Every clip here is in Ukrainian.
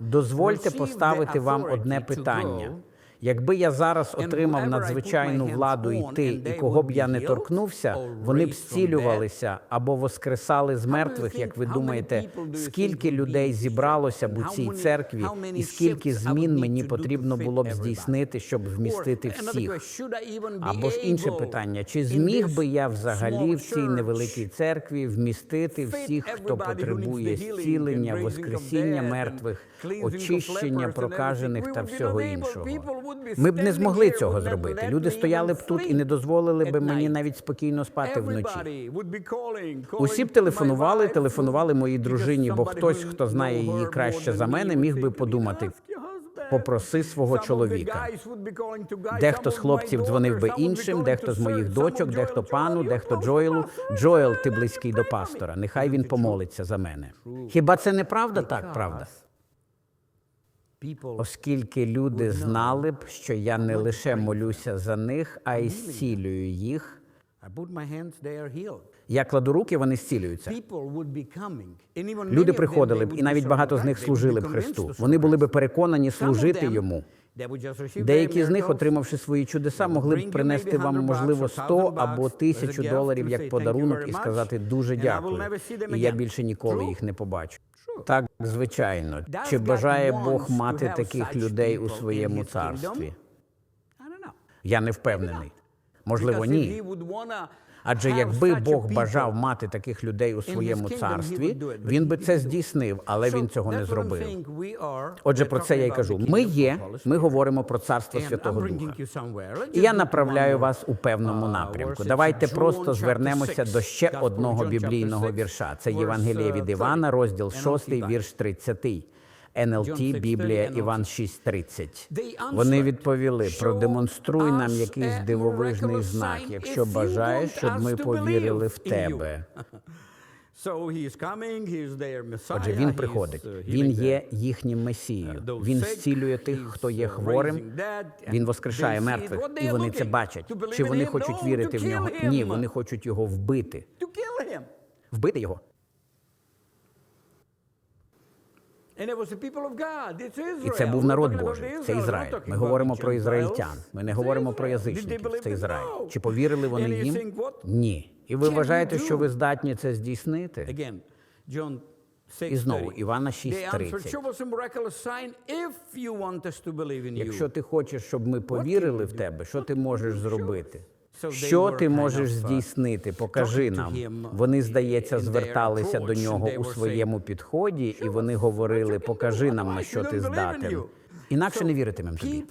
Дозвольте поставити вам одне питання. Якби я зараз отримав надзвичайну владу йти, і кого б я не торкнувся, вони б зцілювалися або воскресали з мертвих. Як ви думаєте, скільки людей зібралося б у цій церкві, і скільки змін мені потрібно було б здійснити, щоб вмістити всіх? Або ж інше питання: чи зміг би я взагалі в цій невеликій церкві вмістити всіх, хто потребує зцілення, воскресіння мертвих, очищення прокажених та всього іншого? Ми б не змогли цього зробити. Люди стояли б тут і не дозволили б мені навіть спокійно спати вночі. Усі б телефонували, телефонували моїй дружині, бо хтось, хто знає її краще за мене, міг би подумати. Попроси свого чоловіка. Дехто з хлопців дзвонив би іншим, дехто з моїх дочок, дехто пану, дехто Джоелу. Джоел, ти близький до пастора. Нехай він помолиться за мене. Хіба це не правда? Так, правда. Оскільки люди знали б, що я не лише молюся за них, а й зцілюю їх. Я кладу руки, вони зцілюються. Люди приходили б, і навіть багато з них служили б Христу. Вони були б переконані служити йому. Деякі з них, отримавши свої чудеса, могли б принести вам, можливо, 100 або 1000 доларів як подарунок і сказати дуже дякую. І я більше ніколи їх не побачу. Так, звичайно. Чи бажає Бог мати таких людей у своєму царстві? Я не впевнений. Можливо, ні. Адже якби Бог бажав мати таких людей у своєму царстві, він би це здійснив, але він цього не зробив. Отже, про це я й кажу. Ми є, ми говоримо про царство Святого Духа. І я направляю вас у певному напрямку. Давайте просто звернемося до ще одного біблійного вірша. Це Євангеліє від Івана, розділ 6, вірш 30. НЛТ, Біблія, Іван 6.30. Вони відповіли: продемонструй нам якийсь дивовижний знак, якщо бажаєш, щоб ми повірили в тебе. Отже, він приходить. Він є їхнім месією. Він зцілює тих, хто є хворим. Він воскрешає мертвих, і вони це бачать. Чи вони хочуть вірити в нього? Ні, вони хочуть його вбити. Вбити його. І це був народ Божий, це Ізраїль. Ми говоримо про ізраїльтян. Ми не говоримо про язичників. Це Ізраїль. Чи повірили вони їм? Ні. І ви вважаєте, що ви здатні це здійснити? І знову Івана 6.30. Якщо ти хочеш, щоб ми повірили в тебе, що ти можеш зробити? Що ти можеш здійснити? Покажи нам. Вони, здається, зверталися до нього у своєму підході, і вони говорили: покажи нам, на що ти здатен. Інакше не віритимем тобі.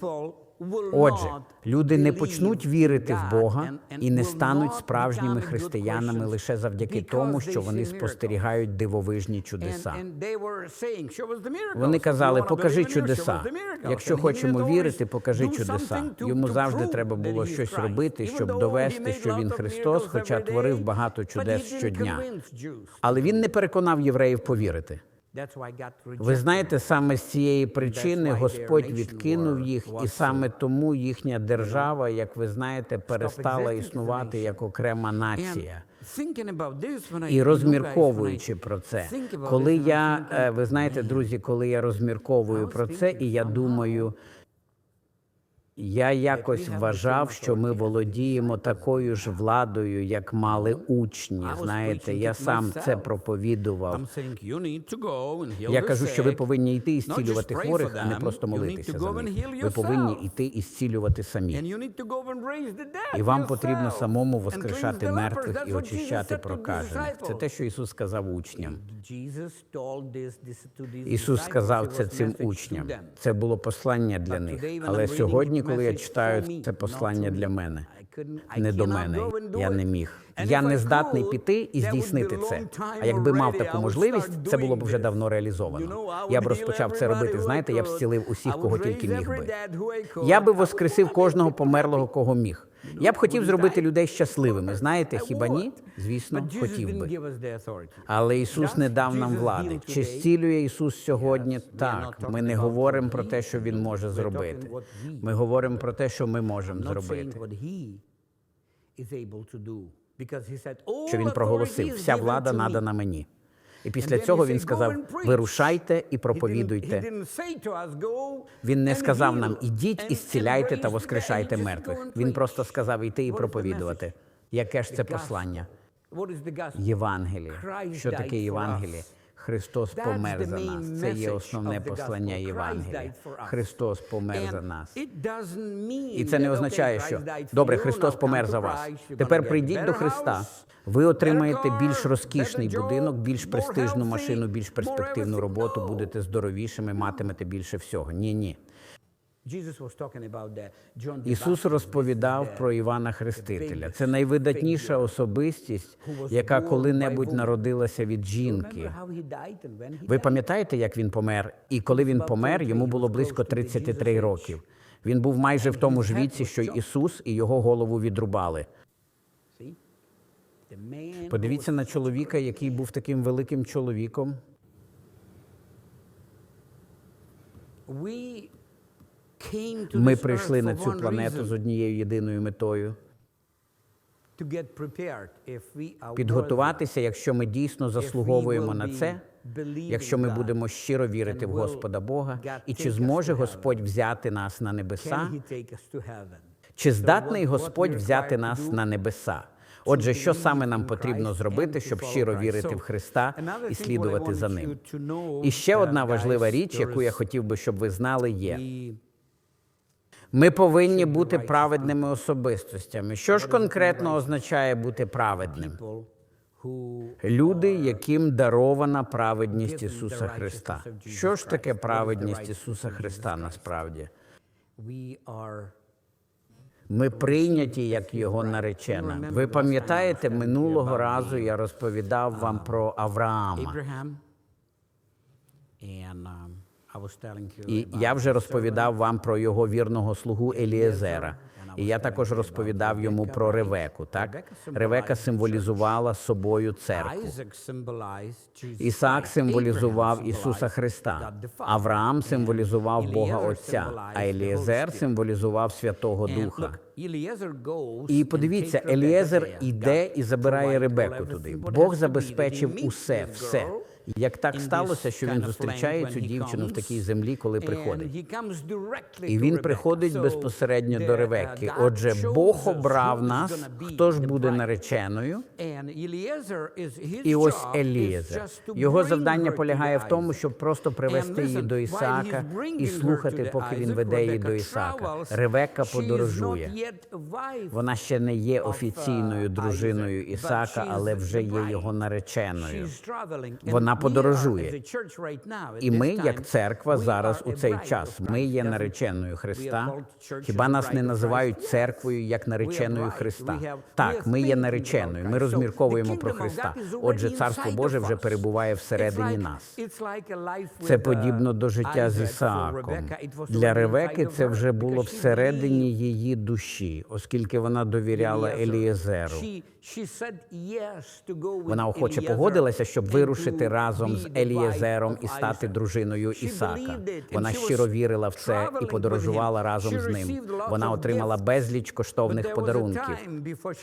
Отже, люди не почнуть вірити в Бога і не стануть справжніми християнами лише завдяки тому, що вони спостерігають дивовижні чудеса. Вони казали, покажи чудеса. Якщо хочемо вірити, покажи чудеса. Йому завжди треба було щось робити, щоб довести, що він Христос, хоча творив багато чудес щодня. Але він не переконав євреїв повірити. Ви знаєте, саме з цієї причини Господь відкинув їх, і саме тому їхня держава, як ви знаєте, перестала існувати як окрема нація. І розмірковуючи про це, коли я е, ви знаєте, друзі, коли я розмірковую про це, і я думаю. Я якось вважав, що ми володіємо такою ж владою, як мали учні. Знаєте, я сам це проповідував. Я кажу, що ви повинні йти і зцілювати хворих, а не просто молитися за них. Ви повинні йти і зцілювати самі. І вам потрібно самому воскрешати мертвих і очищати прокажених. Це те, що Ісус сказав учням. Ісус сказав це цим учням. Це було послання для них. Але сьогодні, коли я читаю це послання для мене, не до мене, я не міг. Я не здатний піти і здійснити це. А якби мав таку можливість, це було б вже давно реалізовано. Я б розпочав це робити. Знаєте, я б зцілив усіх, кого тільки міг би. Я би воскресив кожного померлого, кого міг. Я б хотів зробити людей щасливими. Знаєте, хіба ні? Звісно, хотів би. Але Ісус не дав нам влади. Чи зцілює Ісус сьогодні? Так. Ми не говоримо про те, що Він може зробити. Ми говоримо про те, що ми можемо зробити. Що він проголосив, вся влада надана мені. І після цього він сказав: вирушайте і проповідуйте. Він не сказав нам ідіть і зціляйте та воскрешайте мертвих. Він просто сказав йти і проповідувати. Яке ж це послання? Євангеліє. Що таке Євангеліє? Христос помер за нас. Це є основне послання Євангелія. Христос помер за нас. І це не означає, що добре, Христос помер за вас. Тепер прийдіть до Христа. Ви отримаєте більш розкішний будинок, більш престижну машину, більш перспективну роботу, будете здоровішими, матимете більше всього. Ні, ні. Ісус розповідав про Івана Хрестителя. Це найвидатніша особистість, яка коли-небудь народилася від жінки. Ви пам'ятаєте, як він помер? І коли він помер, йому було близько 33 років. Він був майже в тому ж віці, що й Ісус, і його голову відрубали. Подивіться на чоловіка, який був таким великим чоловіком. Ми прийшли на цю планету з однією єдиною метою підготуватися, якщо ми дійсно заслуговуємо на це, якщо ми будемо щиро вірити в Господа Бога, і чи зможе Господь взяти нас на небеса, чи здатний Господь взяти нас на небеса? Отже, що саме нам потрібно зробити, щоб щиро вірити в Христа і слідувати за ним? І ще одна важлива річ, яку я хотів би, щоб ви знали, є. Ми повинні бути праведними особистостями. Що ж конкретно означає бути праведним? Люди, яким дарована праведність Ісуса Христа. Що ж таке праведність Ісуса Христа насправді? Ми прийняті як його наречена. Ви пам'ятаєте, минулого разу я розповідав вам про Авраама. І я вже розповідав вам про його вірного слугу Елієзера. І я також розповідав йому про Ревеку. Так Ревека символізувала собою церкву. Ісаак символізував Ісуса Христа. Авраам символізував Бога Отця, а Елієзер символізував Святого Духа. І подивіться, Елієзер іде і забирає Ребеку туди. Бог забезпечив усе, все. Як так сталося, що він зустрічає цю дівчину в такій землі, коли приходить. І він приходить безпосередньо до Ревекки. Отже, Бог обрав нас, хто ж буде нареченою. І ось Елієзер. Його завдання полягає в тому, щоб просто привести її до Ісаака і слухати, поки він веде її до Ісаака. Ревекка подорожує. Вона ще не є офіційною дружиною Ісаака, але вже є його нареченою. Вона подорожує. І ми, як церква, зараз у цей час. Ми є нареченою Христа. Хіба нас не називають церквою як нареченою Христа? Так, ми є нареченою. Ми розмірковуємо про Христа. Отже, царство Боже вже перебуває всередині нас. Це подібно до життя з Ісааком. Для Ревеки це вже було всередині її душі, оскільки вона довіряла Елієзеру. Вона охоче погодилася, щоб вирушити разом з Елієзером і стати дружиною Ісака. Вона щиро вірила в це і подорожувала разом з ним. Вона отримала безліч коштовних подарунків.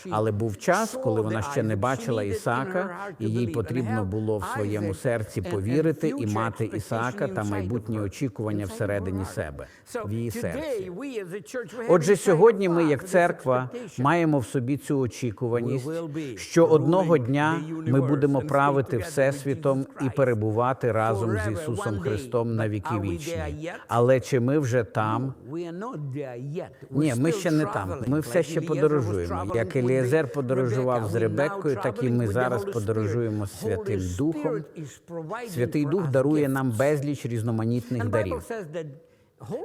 Але був час, коли вона ще не бачила Ісака, і їй потрібно було в своєму серці повірити і мати Ісака та майбутні очікування всередині себе в її серці. Отже, сьогодні ми, як церква, маємо в собі цю очікуваність, що одного дня ми будемо правити всесвітом і перебувати разом з Ісусом Христом на віки вічні. Але чи ми вже там? Ні, ми ще не там. Ми все ще подорожуємо. Як Елієзер подорожував з Ребеккою, так і ми зараз подорожуємо з Святим Духом. Святий Дух дарує нам безліч різноманітних дарів.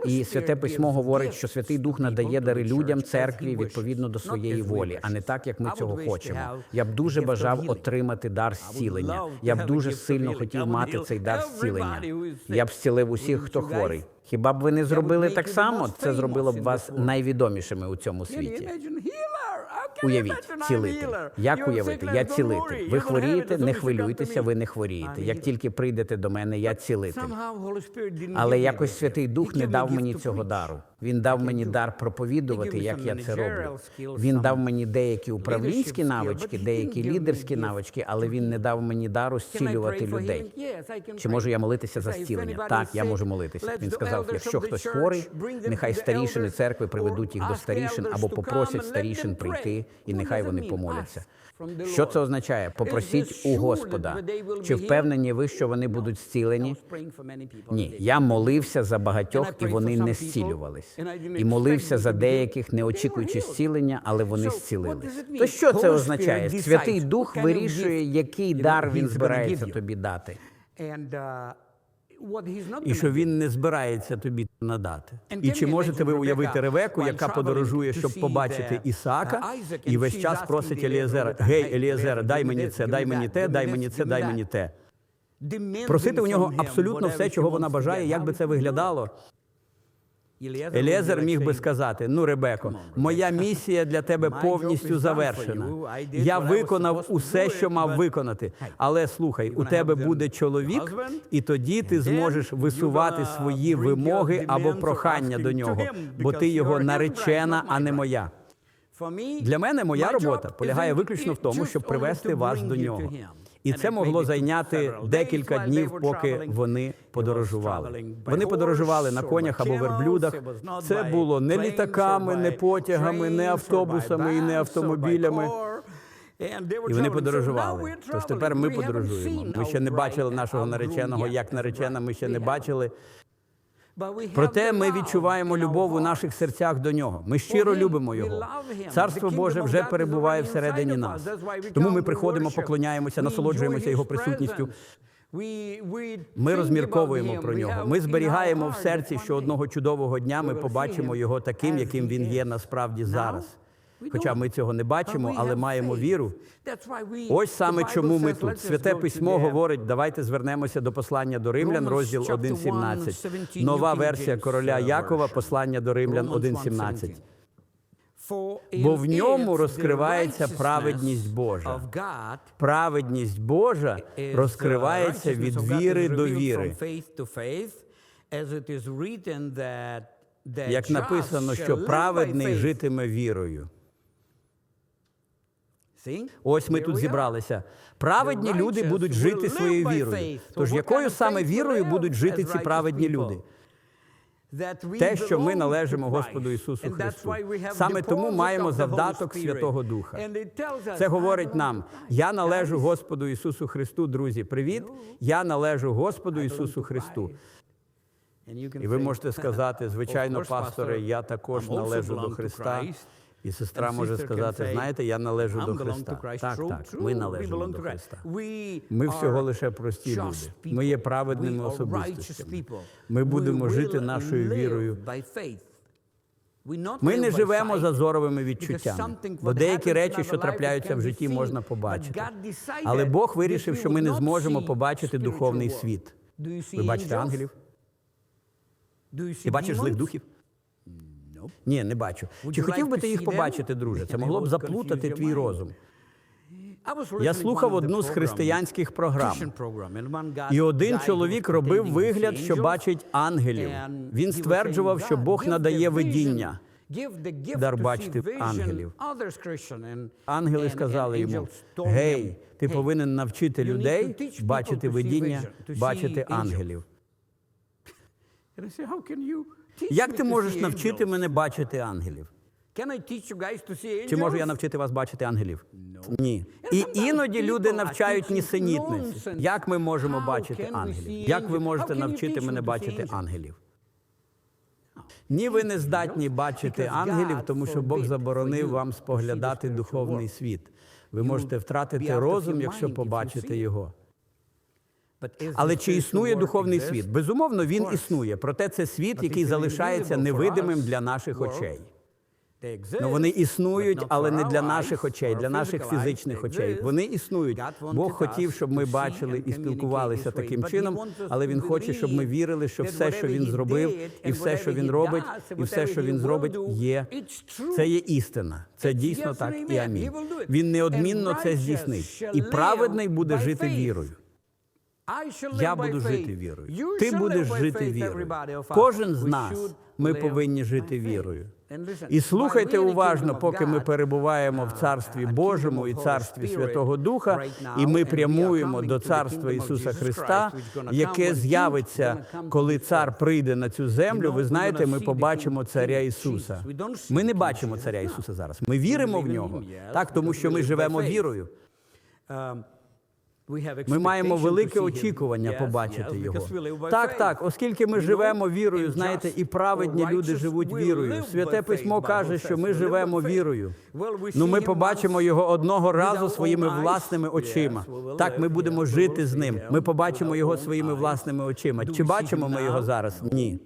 І святе письмо говорить, що Святий Дух надає дари людям церкві відповідно до своєї волі, а не так, як ми цього хочемо. Я б дуже бажав отримати дар зцілення. Я б дуже сильно хотів мати цей дар зцілення. Я б зцілив усіх, хто хворий. Хіба б ви не зробили так само? Це зробило б вас найвідомішими у цьому світі. Уявіть, цілити. Як уявити? Я цілити. Ви хворієте, не хвилюйтеся, ви не хворієте. Як тільки прийдете до мене, я цілити. Але якось Святий Дух не дав мені цього дару. Він дав мені дар проповідувати, як я це роблю. Він дав мені деякі управлінські навички, деякі лідерські навички, але він не дав мені дару зцілювати людей. Чи можу я молитися за зцілення? Так, я можу молитися. Він сказав сказав, якщо хтось хворий, нехай старішини церкви приведуть їх до старішин або попросять старішин прийти, і нехай вони помоляться. Що це означає? Попросіть у Господа. Чи впевнені ви, що вони будуть зцілені? Ні, я молився за багатьох, і вони не зцілювались. І молився за деяких, не очікуючи зцілення, але вони зцілились. То що це означає? Святий Дух вирішує, який дар він збирається тобі дати і що він не збирається тобі надати. І чи можете ви уявити ревеку, яка подорожує, щоб побачити Ісака, і весь час просить Елієзера, гей, Елієзера, дай мені це, дай мені те, дай мені це, дай мені те. Просити у нього абсолютно все, чого вона бажає, як би це виглядало. Елєзер міг би сказати: Ну, Ребеко, моя місія для тебе повністю завершена. Я виконав усе, що мав виконати. Але слухай, у тебе буде чоловік, і тоді ти зможеш висувати свої вимоги або прохання до нього, бо ти його наречена, а не моя. Для мене моя робота полягає виключно в тому, щоб привести вас до нього і це могло зайняти декілька днів, поки вони подорожували. Вони подорожували на конях або верблюдах. Це було не літаками, не потягами, не автобусами і не автомобілями. І вони подорожували. Тож тепер ми подорожуємо. Ми ще не бачили нашого нареченого, як наречена, ми ще не бачили. Проте ми відчуваємо любов у наших серцях до нього. Ми щиро любимо його. Царство Боже вже перебуває всередині нас. Тому ми приходимо, поклоняємося, насолоджуємося його присутністю. Ми розмірковуємо про нього. Ми зберігаємо в серці, що одного чудового дня ми побачимо його таким, яким він є насправді зараз хоча ми цього не бачимо, але маємо віру. Ось саме чому ми тут. Святе письмо говорить: давайте звернемося до послання до Римлян, розділ 1.17. Нова версія короля Якова, послання до Римлян 1.17. Бо в ньому розкривається праведність Божа. Праведність Божа розкривається від віри до віри. Як написано, що праведний житиме вірою. Ось ми тут зібралися. Праведні люди будуть жити своєю вірою. Тож якою саме вірою будуть жити ці праведні люди? Те, що ми належимо Господу Ісусу Христу, саме тому маємо завдаток Святого Духа. Це говорить нам: я належу Господу Ісусу Христу, друзі. Привіт! Я належу Господу Ісусу Христу. І ви можете сказати, звичайно, пасторе, я також належу до Христа. І сестра може сказати: знаєте, я належу до Христа. Так, так, ми належимо до Христа. Ми всього лише прості люди. Ми є праведними особистостями. Ми будемо жити нашою вірою. Ми не живемо за зоровими відчуттями, бо деякі речі, що трапляються в житті, можна побачити. Але Бог вирішив, що ми не зможемо побачити духовний світ. Ви бачите ангелів? Ти бачиш злих духів? Ні, не бачу. Чи хотів би ти їх побачити, друже? Це могло б заплутати твій розум. Я слухав одну з християнських програм. І один чоловік робив вигляд, що бачить ангелів. Він стверджував, що Бог надає видіння. Дар бачити ангелів. Ангели сказали йому: Гей, ти повинен навчити людей бачити видіння, бачити ангелів. Як ти можеш навчити мене бачити ангелів? Чи можу я навчити вас бачити ангелів? Ні. І іноді люди навчають нісенітниці. Як ми можемо бачити ангелів? Як ви можете навчити мене бачити ангелів? Ні, ви не здатні бачити ангелів, тому що Бог заборонив вам споглядати духовний світ. Ви можете втратити розум, якщо побачите його. Але чи існує духовний світ? Безумовно, він існує. Проте це світ, який залишається невидимим для наших очей. Ну, вони існують, але не для наших очей, для наших фізичних очей. Вони існують. Бог хотів, щоб ми бачили і спілкувалися таким чином, але він хоче, щоб ми вірили, що все, що він зробив, і все, що він робить, і все, що він зробить, є це є істина. Це дійсно так. І амінь. Він неодмінно це здійснить, і праведний буде жити вірою. Я буду жити вірою. Ти будеш жити вірою. Кожен з нас ми повинні жити вірою. І слухайте уважно, поки ми перебуваємо в Царстві Божому і Царстві Святого Духа, і ми прямуємо до Царства Ісуса Христа, яке з'явиться, коли цар прийде на цю землю. Ви знаєте, ми побачимо Царя Ісуса. Ми не бачимо Царя Ісуса зараз. Ми віримо в нього, так тому що ми живемо вірою. Ми маємо велике очікування побачити його. Так, так, оскільки ми живемо вірою, знаєте, і праведні люди живуть вірою. Святе письмо каже, що ми живемо вірою. Ну ми побачимо його одного разу своїми власними очима. Так, ми будемо жити з ним. Ми побачимо його своїми власними очима. Чи бачимо ми його зараз? Ні.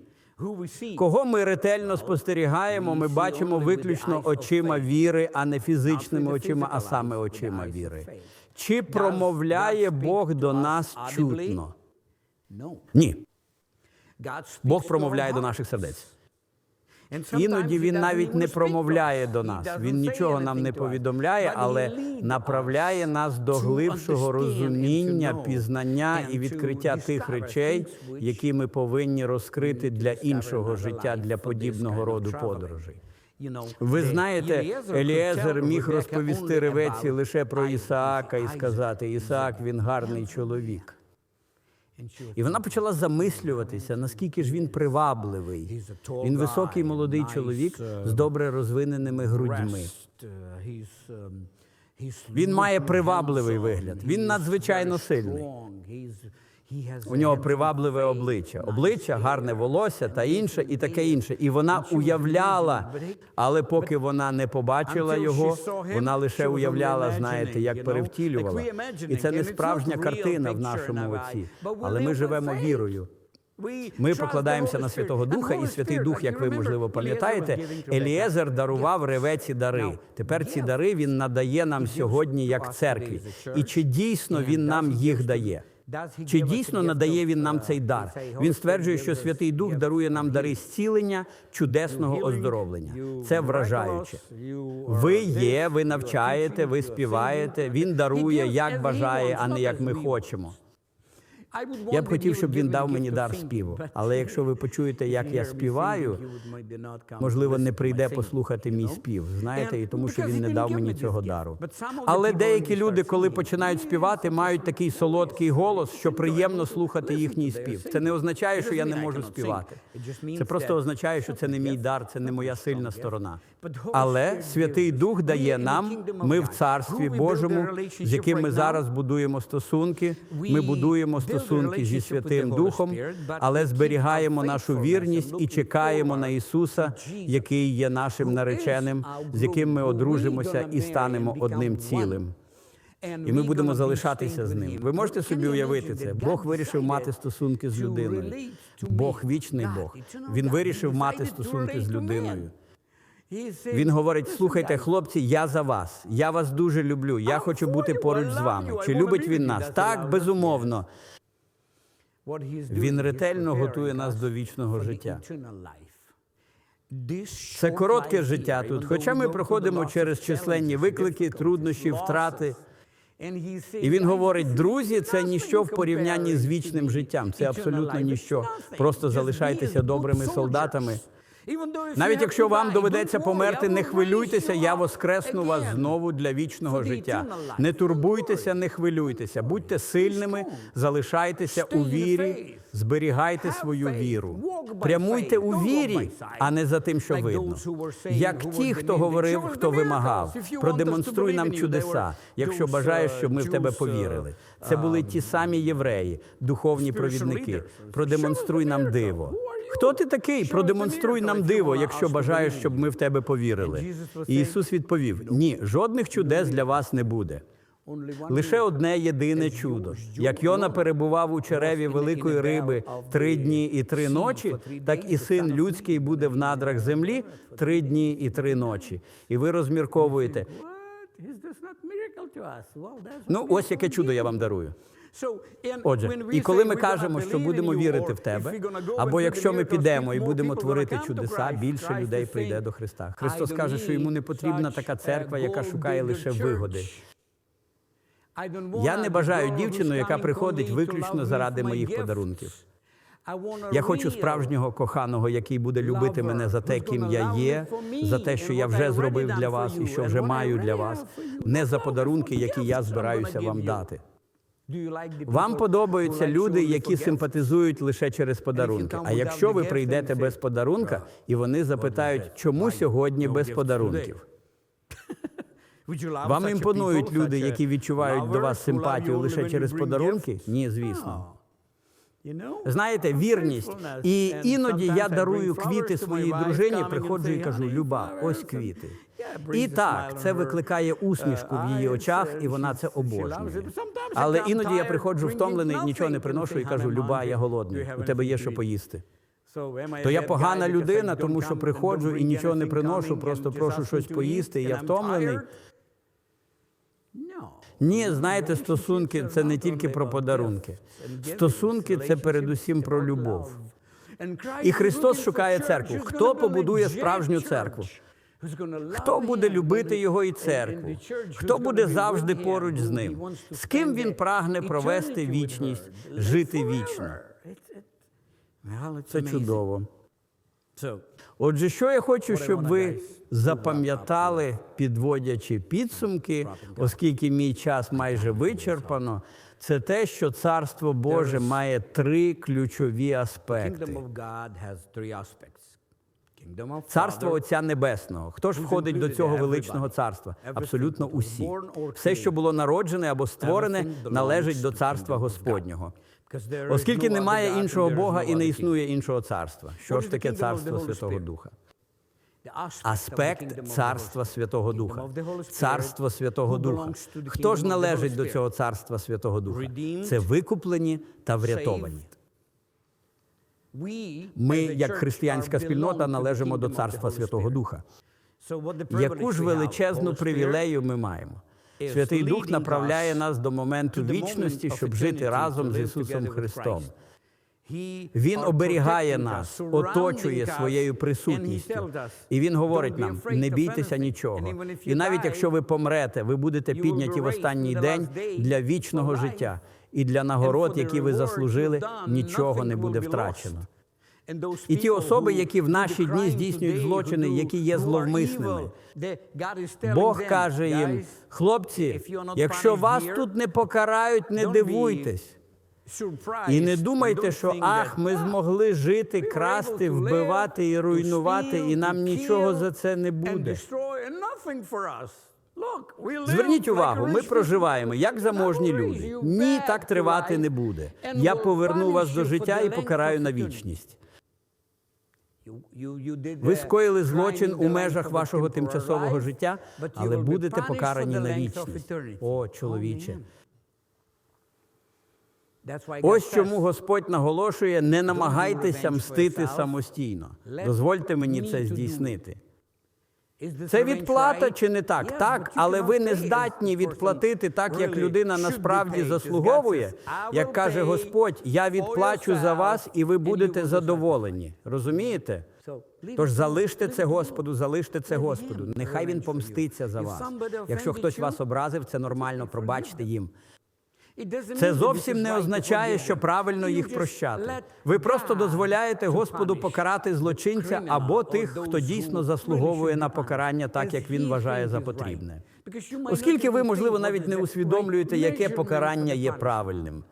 Кого ми ретельно спостерігаємо, ми бачимо виключно очима віри, а не фізичними очима, а саме очима віри. Чи промовляє Бог до нас чутно? Ні. Бог промовляє до наших сердець. Іноді він навіть не промовляє до нас. Він нічого нам не повідомляє, але направляє нас до глибшого розуміння, пізнання і відкриття тих речей, які ми повинні розкрити для іншого життя, для подібного роду подорожей. Ви знаєте, Елієзер міг розповісти ревеці лише про Ісаака і сказати: Ісаак він гарний чоловік. І вона почала замислюватися, наскільки ж він привабливий. Він високий молодий чоловік з добре розвиненими грудьми. Він має привабливий вигляд. Він надзвичайно сильний. У нього привабливе обличчя, обличчя, гарне волосся та інше, і таке інше. І вона уявляла, але поки вона не побачила його, вона лише уявляла, знаєте, як перевтілювала. І це не справжня картина в нашому оці, Але ми живемо вірою. Ми покладаємося на Святого Духа, і Святий Дух, як ви можливо пам'ятаєте, Елієзер дарував реве ці дари. Тепер ці дари він надає нам сьогодні як церкві. І чи дійсно він нам їх дає? Чи дійсно надає він нам цей дар? Він стверджує, що Святий Дух дарує нам дари зцілення, чудесного оздоровлення. Це вражаюче. Ви є, ви навчаєте, ви співаєте. Він дарує як бажає, а не як ми хочемо. Я б хотів, щоб він дав мені дар співу. Але якщо ви почуєте, як я співаю, можливо, не прийде послухати мій спів. Знаєте, і тому, що він не дав мені цього дару. Але деякі люди, коли починають співати, мають такий солодкий голос, що приємно слухати їхній спів. Це не означає, що я не можу співати. Це просто означає, що це не мій дар, це не моя сильна сторона. Але Святий Дух дає нам, ми в Царстві Божому, з яким ми зараз будуємо стосунки. Ми будуємо стосунки зі Святим Духом, але зберігаємо нашу вірність і чекаємо на Ісуса, який є нашим нареченим, з яким ми одружимося і станемо одним цілим. І ми будемо залишатися з ним. Ви можете собі уявити це. Бог вирішив мати стосунки з людиною. Бог вічний Бог. Він вирішив мати стосунки з людиною. Він говорить: слухайте, хлопці, я за вас, я вас дуже люблю. Я хочу бути поруч з вами. Чи любить він нас? Так, безумовно. Він ретельно готує нас до вічного життя. Це коротке життя тут, хоча ми проходимо через численні виклики, труднощі, втрати. І він говорить: друзі, це ніщо в порівнянні з вічним життям. Це абсолютно ніщо. Просто залишайтеся добрими солдатами. Навіть якщо вам доведеться померти, не хвилюйтеся, я воскресну вас знову для вічного життя. Не турбуйтеся, не хвилюйтеся, будьте сильними, залишайтеся у вірі, зберігайте свою віру, прямуйте у вірі, а не за тим, що видно. Як ті, хто говорив, хто вимагав, продемонструй нам чудеса, якщо бажаєш, щоб ми в тебе повірили. Це були ті самі євреї, духовні провідники. Продемонструй нам диво. And Jesus was І Ісус відповів: Ні, жодних чудес для вас не буде. Лише одне єдине чудо. Як Йона перебував у череві великої риби три дні і три ночі, так і син людський буде в надрах землі три дні і три ночі. І ви розмірковуєте. Ну, ось яке чудо я вам дарую. Отже, і коли ми кажемо, що будемо вірити в тебе, або якщо ми підемо і будемо творити чудеса, більше людей прийде до Христа. Христос каже, що йому не потрібна така церква, яка шукає лише вигоди. Я не бажаю дівчину, яка приходить виключно заради моїх подарунків. Я хочу справжнього коханого, який буде любити мене за те, ким я є, за те, що я вже зробив для вас і що вже маю для вас, не за подарунки, які я збираюся вам дати. Вам подобаються люди, які симпатизують лише через подарунки. А якщо ви прийдете без подарунка, і вони запитають, чому сьогодні без подарунків? Вам імпонують люди, які відчувають до вас симпатію лише через подарунки? Ні, звісно. Знаєте, вірність. І іноді я дарую квіти своїй дружині, приходжу і кажу: Люба, ось квіти. І так, це викликає усмішку в її очах, і вона це обожнює. Але іноді я приходжу втомлений, нічого не приношу і кажу: Люба, я голодний. У тебе є що поїсти. То я погана людина, тому що приходжу і нічого не приношу, просто прошу щось поїсти, і я втомлений. Ні, знаєте, стосунки це не тільки про подарунки. Стосунки це передусім про любов. І Христос шукає церкву. Хто побудує справжню церкву? Хто буде любити його і церкву? Хто буде завжди поруч з ним? З ким він прагне провести вічність, жити вічно? Це чудово. Отже, що я хочу, щоб ви запам'ятали, підводячи підсумки, оскільки мій час майже вичерпано, це те, що Царство Боже має три ключові аспекти. Царство Отця Небесного. Хто ж входить до цього величного царства? Абсолютно усі. Все, що було народжене або створене, належить до царства Господнього. Оскільки немає іншого Бога і не існує іншого царства. Що ж таке царство Святого Духа? Аспект царства Святого Духа. Царство Святого Духа. Хто ж належить до цього царства Святого Духа? Це викуплені та врятовані. Ми, як християнська спільнота, належимо до царства Святого. Духа. Яку ж величезну привілею ми маємо? Святий Дух направляє нас до моменту вічності, щоб жити разом з Ісусом Христом. Він оберігає нас, оточує своєю присутністю. І він говорить нам: не бійтеся нічого. І навіть якщо ви помрете, ви будете підняті в останній день для вічного життя. І для нагород, які ви заслужили, нічого не буде втрачено. І ті особи, які в наші дні здійснюють злочини, які є зловмисними, Бог каже їм: хлопці, якщо вас тут не покарають, не дивуйтесь. І не думайте, що ах, ми "Ah, змогли жити, красти, вбивати і руйнувати, і нам нічого за це не буде. Зверніть увагу, ми проживаємо як заможні люди. Ні, так тривати не буде. Я поверну вас до життя і покараю на вічність. Ви скоїли злочин у межах вашого тимчасового життя, але будете покарані на вічність. О, чоловіче. Ось чому Господь наголошує: не намагайтеся мстити самостійно. Дозвольте мені це здійснити. "Is this Це відплата чи не так? Так, але ви не здатні відплатити так, як людина насправді paid." Because God заслуговує. Як каже Господь, я відплачу за вас, і ви будете задоволені. Розумієте? Тож залиште це Господу, залиште це Господу. Нехай він помститься за вас. Якщо хтось вас образив, це нормально, пробачте їм. Це зовсім не означає, що правильно їх прощати. Ви просто дозволяєте Господу покарати злочинця або тих, хто дійсно заслуговує на покарання так, як він вважає за потрібне. Оскільки ви, можливо, навіть не усвідомлюєте, яке покарання є правильним.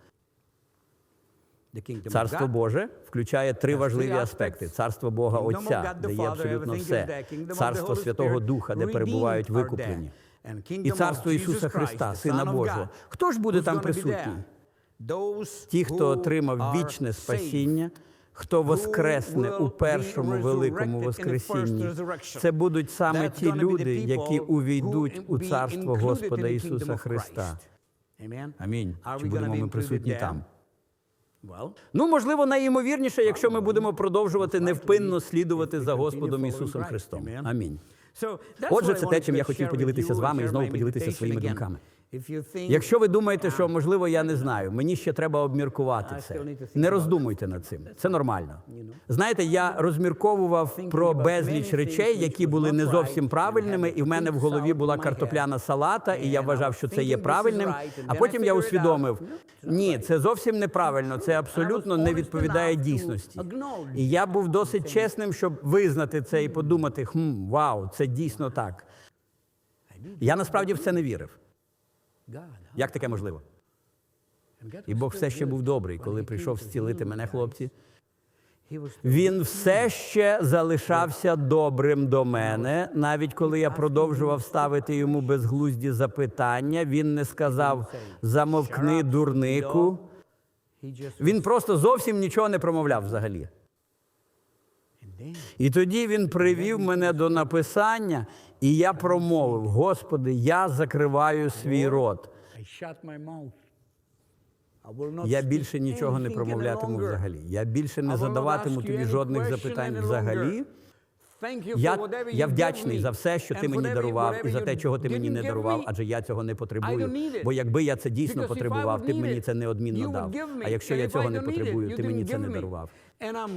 Царство Боже включає три важливі аспекти: царство Бога Отця, де є абсолютно все, царство Святого Духа, де перебувають викуплені, і царство Ісуса Христа, Сина Божого. Хто ж буде там присутній? Ті, хто отримав вічне спасіння, хто воскресне у першому великому воскресінні. Це будуть саме ті люди, які увійдуть у царство Господа Ісуса Христа. Амінь. Чи будемо ми присутні там? Ну, можливо, найімовірніше, якщо ми будемо продовжувати невпинно слідувати за Господом Ісусом Христом. Амінь. Отже, це те, чим я хотів поділитися з вами і знову поділитися своїми думками. Якщо ви думаєте, що можливо я не знаю, мені ще треба обміркувати це. Не роздумуйте над цим. Це нормально. Знаєте, я розмірковував про безліч речей, які були не зовсім правильними, і в мене в голові була картопляна салата, і я вважав, що це є правильним. А потім я усвідомив, ні, це зовсім неправильно, це абсолютно не відповідає дійсності. І я був досить чесним, щоб визнати це і подумати: хм, вау, це дійсно так. Я насправді в це не вірив. Як таке можливо? І Бог все ще був добрий, коли прийшов зцілити мене, хлопці. Він все ще залишався добрим до мене, навіть коли я продовжував ставити йому безглузді запитання. Він не сказав замовкни, дурнику. Він просто зовсім нічого не промовляв взагалі. І тоді він привів мене до написання, і я промовив: Господи, я закриваю свій рот. Я більше нічого не промовлятиму взагалі. Я більше не задаватиму тобі жодних запитань взагалі. Я, я вдячний за все, що ти мені дарував, і за те, чого ти мені не дарував, адже я цього не потребую. Бо якби я це дійсно потребував, ти б мені це неодмінно дав. А якщо я цього не потребую, ти мені це не дарував.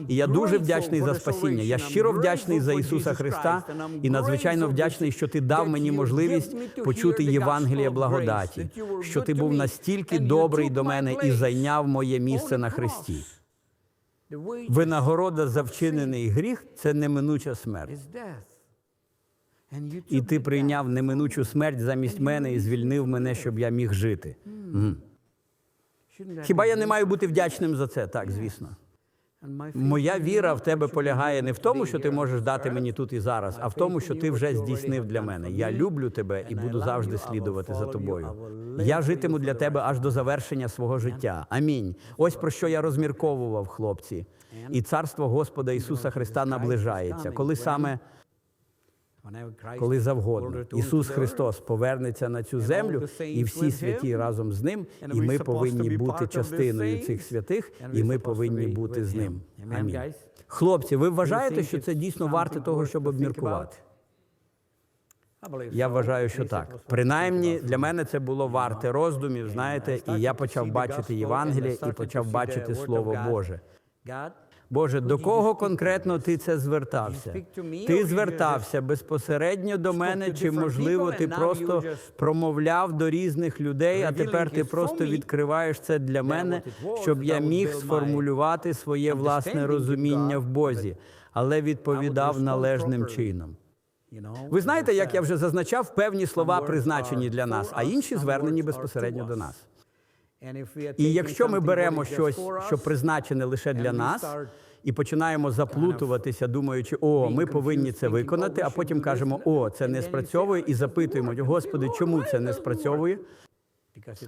І я дуже вдячний за спасіння. Я щиро вдячний за Ісуса Христа і надзвичайно вдячний, що ти дав мені можливість почути Євангелія благодаті, що ти був настільки добрий до мене і зайняв моє місце на Христі. Винагорода за вчинений гріх це неминуча смерть. І ти прийняв неминучу смерть замість мене і звільнив мене, щоб я міг жити. Хіба я не маю бути вдячним за це? Так, звісно. Моя віра в тебе полягає не в тому, що ти можеш дати мені тут і зараз, а в тому, що ти вже здійснив для мене. Я люблю тебе і буду завжди слідувати за тобою. Я житиму для тебе аж до завершення свого життя. Амінь. Ось про що я розмірковував, хлопці. І царство Господа Ісуса Христа наближається, коли саме коли завгодно. Ісус Христос повернеться на цю землю, і всі святі разом з ним, і ми повинні бути частиною цих святих, і ми повинні бути з ним. Амінь. Хлопці, ви вважаєте, що це дійсно варте того, щоб обміркувати? Я вважаю, що так. Принаймні для мене це було варте роздумів, знаєте, і я почав бачити Євангеліє і почав бачити Слово Боже. Боже, до кого конкретно ти це звертався? Ти звертався безпосередньо до мене, чи можливо ти просто промовляв до різних людей, а тепер ти просто відкриваєш це для мене, щоб я міг сформулювати своє власне розуміння в Бозі, але відповідав належним чином. Ви знаєте, як я вже зазначав, певні слова призначені для нас, а інші звернені безпосередньо до нас. І якщо ми беремо щось, що призначене лише для нас, і починаємо заплутуватися, думаючи, о, ми повинні це виконати, а потім кажемо, о, це не спрацьовує, і запитуємо, Господи, чому це не спрацьовує?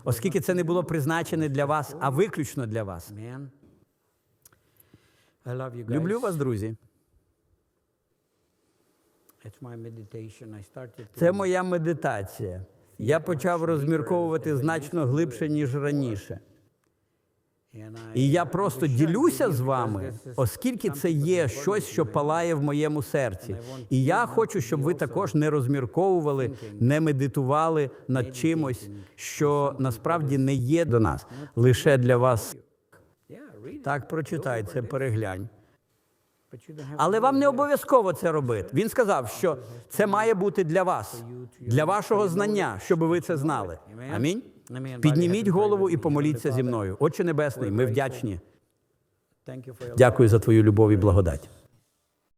Оскільки це не було призначене для вас, а виключно для вас. Люблю вас, друзі. Це моя медитація. Я почав розмірковувати значно глибше, ніж раніше. І я просто ділюся з вами, оскільки це є щось, що палає в моєму серці. І я хочу, щоб ви також не розмірковували, не медитували над чимось, що насправді не є до нас, лише для вас. Так, прочитай це, переглянь. Але вам не обов'язково це робити. Він сказав, що це має бути для вас, для вашого знання, щоб ви це знали. Амінь. Підніміть голову і помоліться зі мною. Отче Небесний, ми вдячні. Дякую за твою любов і благодать.